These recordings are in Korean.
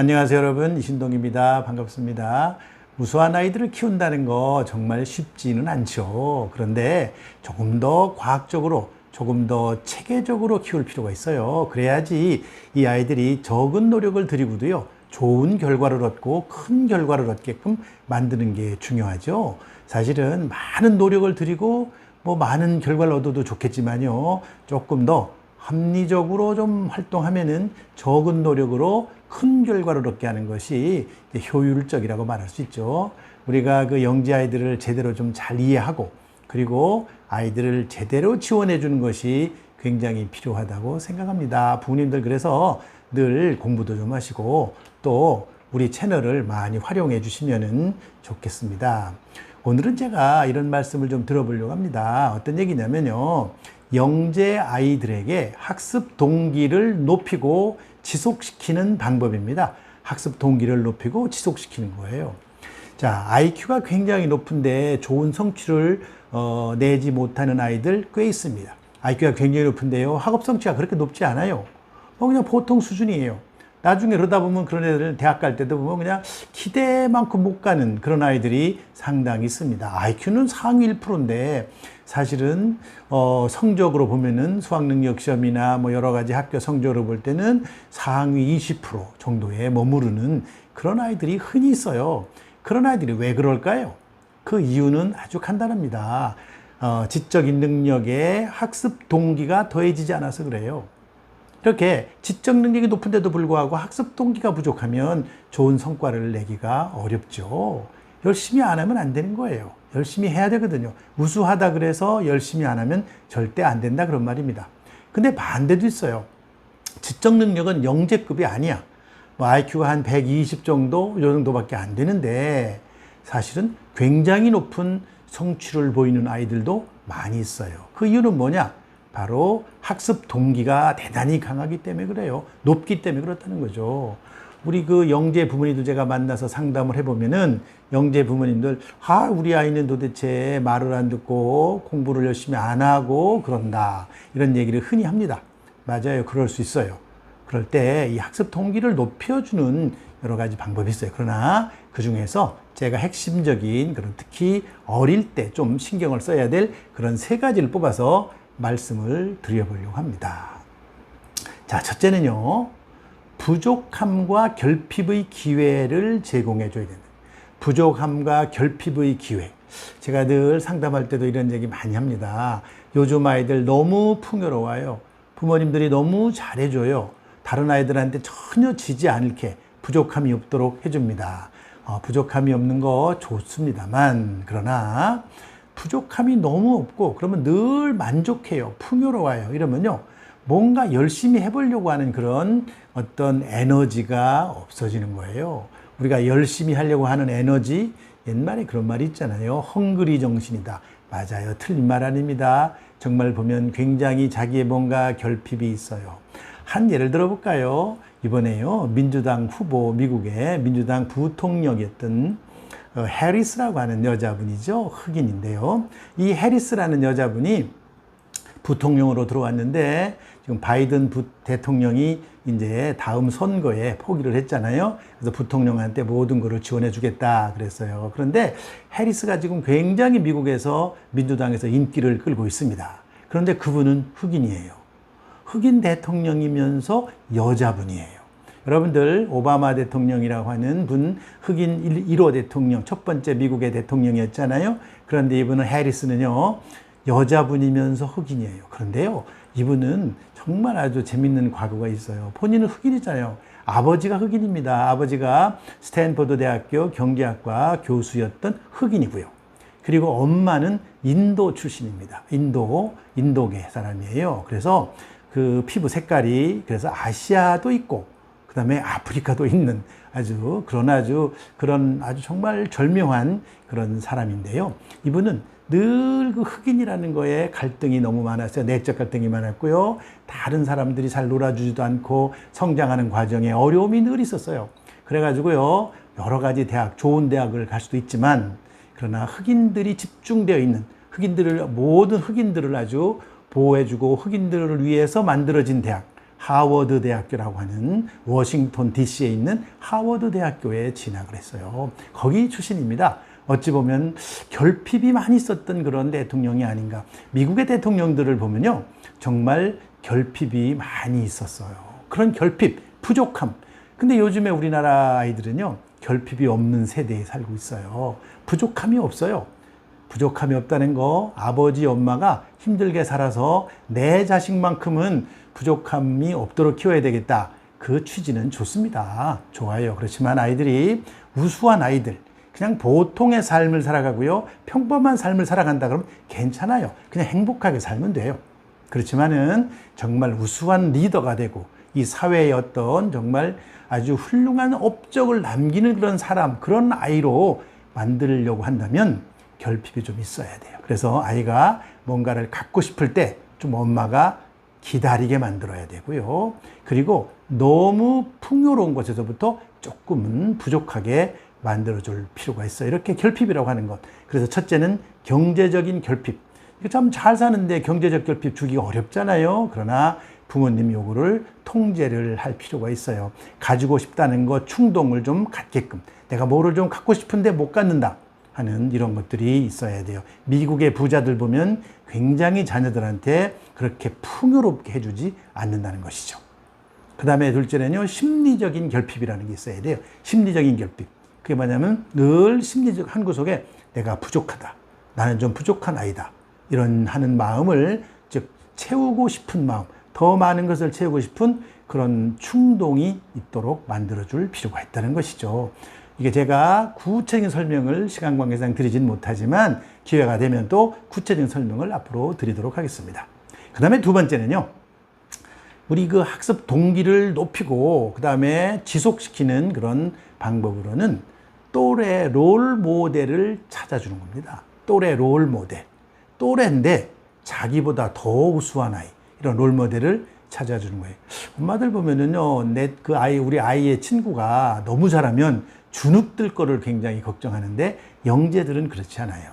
안녕하세요 여러분. 이신동입니다. 반갑습니다. 무수한 아이들을 키운다는 거 정말 쉽지는 않죠. 그런데 조금 더 과학적으로 조금 더 체계적으로 키울 필요가 있어요. 그래야지 이 아이들이 적은 노력을 들이고도요 좋은 결과를 얻고 큰 결과를 얻게끔 만드는 게 중요하죠. 사실은 많은 노력을 들이고 뭐 많은 결과를 얻어도 좋겠지만요 조금 더 합리적으로 좀 활동하면은 적은 노력으로 큰 결과를 얻게 하는 것이 효율적이라고 말할 수 있죠. 우리가 그 영지 아이들을 제대로 좀 잘 이해하고 그리고 아이들을 제대로 지원해 주는 것이 굉장히 필요하다고 생각합니다. 부모님들 그래서 늘 공부도 좀 하시고 또 우리 채널을 많이 활용해 주시면 좋겠습니다. 오늘은 제가 이런 말씀을 좀 들어보려고 합니다. 어떤 얘기냐면요. 영재 아이들에게 학습 동기를 높이고 지속시키는 방법입니다. 학습 동기를 높이고 지속시키는 거예요. 자, IQ가 굉장히 높은데 좋은 성취를 어, 내지 못하는 아이들 꽤 있습니다. IQ가 굉장히 높은데요. 학업 성취가 그렇게 높지 않아요. 뭐 그냥 보통 수준이에요. 나중에 그러다 보면 그런 애들은 대학 갈 때도 보면 그냥 기대만큼 못 가는 그런 아이들이 상당히 있습니다. IQ는 상위 1%인데 사실은 어, 성적으로 보면은 수학능력 시험이나 뭐 여러 가지 학교 성적으로 볼 때는 상위 20% 정도에 머무르는 그런 아이들이 흔히 있어요. 그런 아이들이 왜 그럴까요? 그 이유는 아주 간단합니다. 어, 지적인 능력에 학습 동기가 더해지지 않아서 그래요. 이렇게 지적 능력이 높은데도 불구하고 학습 동기가 부족하면 좋은 성과를 내기가 어렵죠. 열심히 안 하면 안 되는 거예요. 열심히 해야 되거든요. 우수하다 그래서 열심히 안 하면 절대 안 된다 그런 말입니다. 근데 반대도 있어요. 지적 능력은 영재급이 아니야. 뭐 IQ가 한 120 정도, 이 정도밖에 안 되는데 사실은 굉장히 높은 성취를 보이는 아이들도 많이 있어요. 그 이유는 뭐냐? 바로 학습 동기가 대단히 강하기 때문에 그래요. 높기 때문에 그렇다는 거죠. 우리 그 영재 부모님들 제가 만나서 상담을 해보면은 영재 부모님들, 아, 우리 아이는 도대체 말을 안 듣고 공부를 열심히 안 하고 그런다. 이런 얘기를 흔히 합니다. 맞아요. 그럴 수 있어요. 그럴 때 이 학습 동기를 높여주는 여러 가지 방법이 있어요. 그러나 그 중에서 제가 핵심적인 그런 특히 어릴 때 좀 신경을 써야 될 그런 세 가지를 뽑아서 말씀을 드려보려고 합니다. 자, 첫째는요, 부족함과 결핍의 기회를 제공해 줘야 된다. 부족함과 결핍의 기회. 제가 늘 상담할 때도 이런 얘기 많이 합니다. 요즘 아이들 너무 풍요로워요. 부모님들이 너무 잘해줘요. 다른 아이들한테 전혀 지지 않게 부족함이 없도록 해줍니다. 어, 부족함이 없는 거 좋습니다만, 그러나 부족함이 너무 없고, 그러면 늘 만족해요. 풍요로워요. 이러면요. 뭔가 열심히 해보려고 하는 그런 어떤 에너지가 없어지는 거예요. 우리가 열심히 하려고 하는 에너지, 옛말에 그런 말이 있잖아요. 헝그리 정신이다. 맞아요. 틀린 말 아닙니다. 정말 보면 굉장히 자기의 뭔가 결핍이 있어요. 한 예를 들어볼까요? 이번에요. 민주당 후보, 미국의 민주당 부통령이었던 어, 해리스라고 하는 여자분이죠. 흑인인데요. 이 해리스라는 여자분이 부통령으로 들어왔는데 지금 바이든 부 대통령이 이제 다음 선거에 포기를 했잖아요. 그래서 부통령한테 모든 것을 지원해 주겠다 그랬어요. 그런데 해리스가 지금 굉장히 미국에서 민주당에서 인기를 끌고 있습니다. 그런데 그분은 흑인이에요. 흑인 대통령이면서 여자분이에요. 여러분들 오바마 대통령이라고 하는 분 흑인 1호 대통령 첫 번째 미국의 대통령이었잖아요. 그런데 이분은 해리스는요. 여자분이면서 흑인이에요. 그런데요. 이분은 정말 아주 재밌는 과거가 있어요. 본인은 흑인이잖아요. 아버지가 흑인입니다. 아버지가 스탠퍼드 대학교 경제학과 교수였던 흑인이고요. 그리고 엄마는 인도 출신입니다. 인도, 인도계 사람이에요. 그래서 그 피부 색깔이 그래서 아시아도 있고 그 다음에 아프리카도 있는 아주 그런 아주 그런 아주 정말 절묘한 그런 사람인데요. 이분은 늘 그 흑인이라는 거에 갈등이 너무 많았어요. 내적 갈등이 많았고요. 다른 사람들이 잘 놀아주지도 않고 성장하는 과정에 어려움이 늘 있었어요. 그래가지고요. 여러 가지 대학, 좋은 대학을 갈 수도 있지만 그러나 흑인들이 집중되어 있는 흑인들을 모든 흑인들을 아주 보호해주고 흑인들을 위해서 만들어진 대학 하워드 대학교라고 하는 워싱턴 DC에 있는 하워드 대학교에 진학을 했어요. 거기 출신입니다. 어찌 보면 결핍이 많이 있었던 그런 대통령이 아닌가. 미국의 대통령들을 보면요. 정말 결핍이 많이 있었어요. 그런 결핍, 부족함. 근데 요즘에 우리나라 아이들은요. 결핍이 없는 세대에 살고 있어요. 부족함이 없어요. 부족함이 없다는 거 아버지 엄마가 힘들게 살아서 내 자식만큼은 부족함이 없도록 키워야 되겠다. 그 취지는 좋습니다. 좋아요. 그렇지만 아이들이 우수한 아이들, 그냥 보통의 삶을 살아가고요. 평범한 삶을 살아간다 그러면 괜찮아요. 그냥 행복하게 살면 돼요. 그렇지만은 정말 우수한 리더가 되고 이 사회의 어떤 정말 아주 훌륭한 업적을 남기는 그런 사람, 그런 아이로 만들려고 한다면 결핍이 좀 있어야 돼요. 그래서 아이가 뭔가를 갖고 싶을 때 좀 엄마가 기다리게 만들어야 되고요. 그리고 너무 풍요로운 것에서부터 조금은 부족하게 만들어줄 필요가 있어요. 이렇게 결핍이라고 하는 것. 그래서 첫째는 경제적인 결핍. 참 잘 사는데 경제적 결핍 주기가 어렵잖아요. 그러나 부모님 요구를 통제를 할 필요가 있어요. 가지고 싶다는 것 충동을 좀 갖게끔. 내가 뭐를 좀 갖고 싶은데 못 갖는다. 하는 이런 것들이 있어야 돼요. 미국의 부자들 보면 굉장히 자녀들한테 그렇게 풍요롭게 해주지 않는다는 것이죠. 그 다음에 둘째는요, 심리적인 결핍이라는 게 있어야 돼요. 심리적인 결핍. 그게 뭐냐면 늘 심리적 한 구석에 내가 부족하다. 나는 좀 부족한 아이다. 이런 하는 마음을 즉 채우고 싶은 마음, 더 많은 것을 채우고 싶은 그런 충동이 있도록 만들어줄 필요가 있다는 것이죠. 이게 제가 구체적인 설명을 시간 관계상 드리진 못하지만 기회가 되면 또 구체적인 설명을 앞으로 드리도록 하겠습니다. 그 다음에 두 번째는요. 우리 그 학습 동기를 높이고 그 다음에 지속시키는 그런 방법으로는 또래 롤 모델을 찾아주는 겁니다. 또래 롤 모델. 또래인데 자기보다 더 우수한 아이. 이런 롤 모델을 찾아주는 거예요. 엄마들 보면은요, 내 그 아이, 우리 아이의 친구가 너무 잘하면 주눅들 거를 굉장히 걱정하는데 영재들은 그렇지 않아요.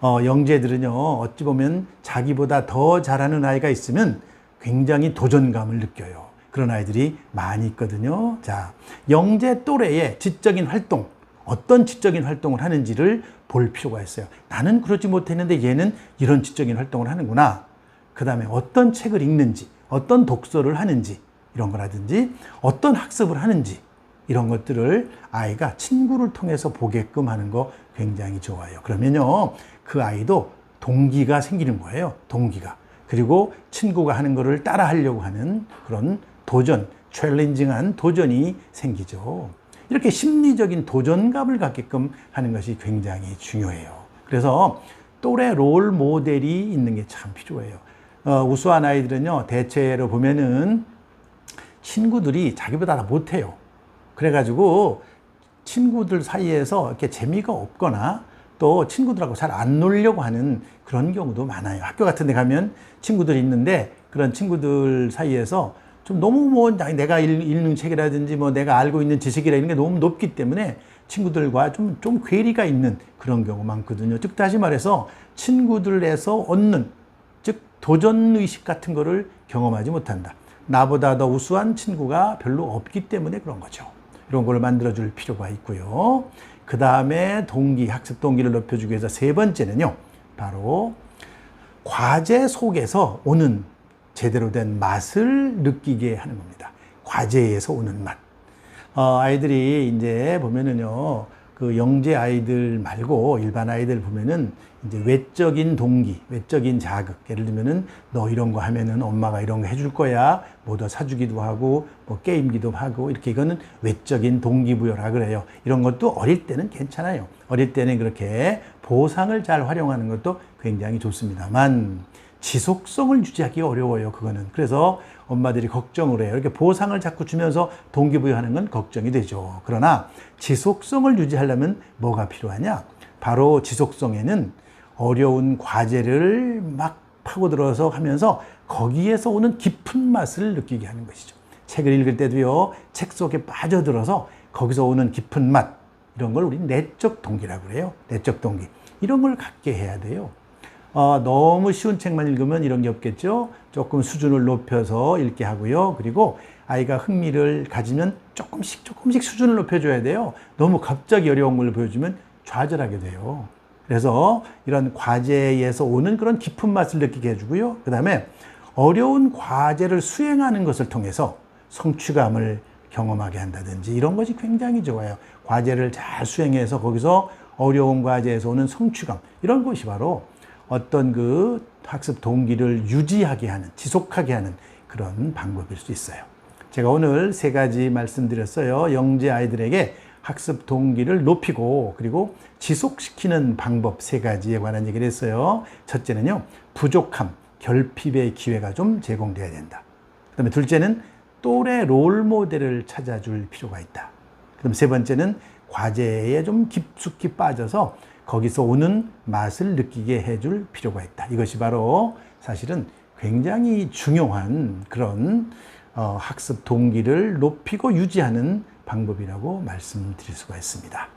어, 영재들은요, 어찌 보면 자기보다 더 잘하는 아이가 있으면 굉장히 도전감을 느껴요. 그런 아이들이 많이 있거든요. 자, 영재 또래의 지적인 활동, 어떤 지적인 활동을 하는지를 볼 필요가 있어요. 나는 그러지 못했는데 얘는 이런 지적인 활동을 하는구나. 그 다음에 어떤 책을 읽는지, 어떤 독서를 하는지, 이런 거라든지, 어떤 학습을 하는지, 이런 것들을 아이가 친구를 통해서 보게끔 하는 거 굉장히 좋아요. 그러면요, 그 아이도 동기가 생기는 거예요. 동기가. 그리고 친구가 하는 거를 따라 하려고 하는 그런 도전, 챌린징한 도전이 생기죠. 이렇게 심리적인 도전감을 갖게끔 하는 것이 굉장히 중요해요. 그래서 또래 롤 모델이 있는 게 참 필요해요. 어, 우수한 아이들은요, 대체로 보면은 친구들이 자기보다 다 못해요. 그래가지고 친구들 사이에서 이렇게 재미가 없거나 또 친구들하고 잘 안 놀려고 하는 그런 경우도 많아요. 학교 같은 데 가면 친구들이 있는데 그런 친구들 사이에서 좀 너무 뭐 내가 읽는 책이라든지 뭐 내가 알고 있는 지식이라 이런 게 너무 높기 때문에 친구들과 좀, 좀 괴리가 있는 그런 경우 많거든요. 즉, 다시 말해서 친구들에서 얻는, 즉, 도전 의식 같은 거를 경험하지 못한다. 나보다 더 우수한 친구가 별로 없기 때문에 그런 거죠. 이런 걸 만들어줄 필요가 있고요. 그 다음에 동기, 학습 동기를 높여주기 위해서 세 번째는요. 바로 과제 속에서 오는 제대로 된 맛을 느끼게 하는 겁니다. 과제에서 오는 맛. 어, 아이들이 이제 보면은요, 그 영재 아이들 말고 일반 아이들 보면은 이제 외적인 동기, 외적인 자극. 예를 들면은 너 이런 거 하면은 엄마가 이런 거 해줄 거야. 뭐 더 사주기도 하고 뭐 게임기도 하고 이렇게 이거는 외적인 동기부여라 그래요. 이런 것도 어릴 때는 괜찮아요. 어릴 때는 그렇게 보상을 잘 활용하는 것도 굉장히 좋습니다만 지속성을 유지하기 어려워요. 그거는. 그래서 엄마들이 걱정을 해요. 이렇게 보상을 자꾸 주면서 동기부여하는 건 걱정이 되죠. 그러나 지속성을 유지하려면 뭐가 필요하냐? 바로 지속성에는 어려운 과제를 막 파고들어서 하면서 거기에서 오는 깊은 맛을 느끼게 하는 것이죠. 책을 읽을 때도요, 책 속에 빠져들어서 거기서 오는 깊은 맛, 이런 걸 우리 내적 동기라고 그래요. 내적 동기. 이런 걸 갖게 해야 돼요. 어, 너무 쉬운 책만 읽으면 이런 게 없겠죠. 조금 수준을 높여서 읽게 하고요. 그리고 아이가 흥미를 가지면 조금씩 조금씩 수준을 높여줘야 돼요. 너무 갑자기 어려운 걸 보여주면 좌절하게 돼요. 그래서 이런 과제에서 오는 그런 깊은 맛을 느끼게 해주고요. 그 다음에 어려운 과제를 수행하는 것을 통해서 성취감을 경험하게 한다든지 이런 것이 굉장히 좋아요. 과제를 잘 수행해서 거기서 어려운 과제에서 오는 성취감 이런 것이 바로 어떤 그 학습 동기를 유지하게 하는 지속하게 하는 그런 방법일 수 있어요. 제가 오늘 세 가지 말씀드렸어요. 영재 아이들에게 학습 동기를 높이고 그리고 지속시키는 방법 세 가지에 관한 얘기를 했어요. 첫째는요, 부족함, 결핍의 기회가 좀 제공돼야 된다. 그 다음에 둘째는 또래 롤 모델을 찾아줄 필요가 있다. 그럼 세 번째는 과제에 좀 깊숙이 빠져서 거기서 오는 맛을 느끼게 해줄 필요가 있다. 이것이 바로 사실은 굉장히 중요한 그런 어, 학습 동기를 높이고 유지하는 방법이라고 말씀드릴 수가 있습니다.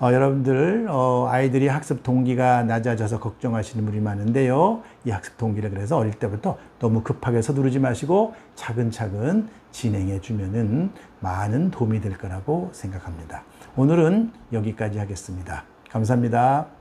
어, 여러분들 어, 아이들이 학습 동기가 낮아져서 걱정하시는 분이 많은데요. 이 학습 동기를 그래서 어릴 때부터 너무 급하게 서두르지 마시고 차근차근 진행해 주면은 많은 도움이 될 거라고 생각합니다. 오늘은 여기까지 하겠습니다. 감사합니다.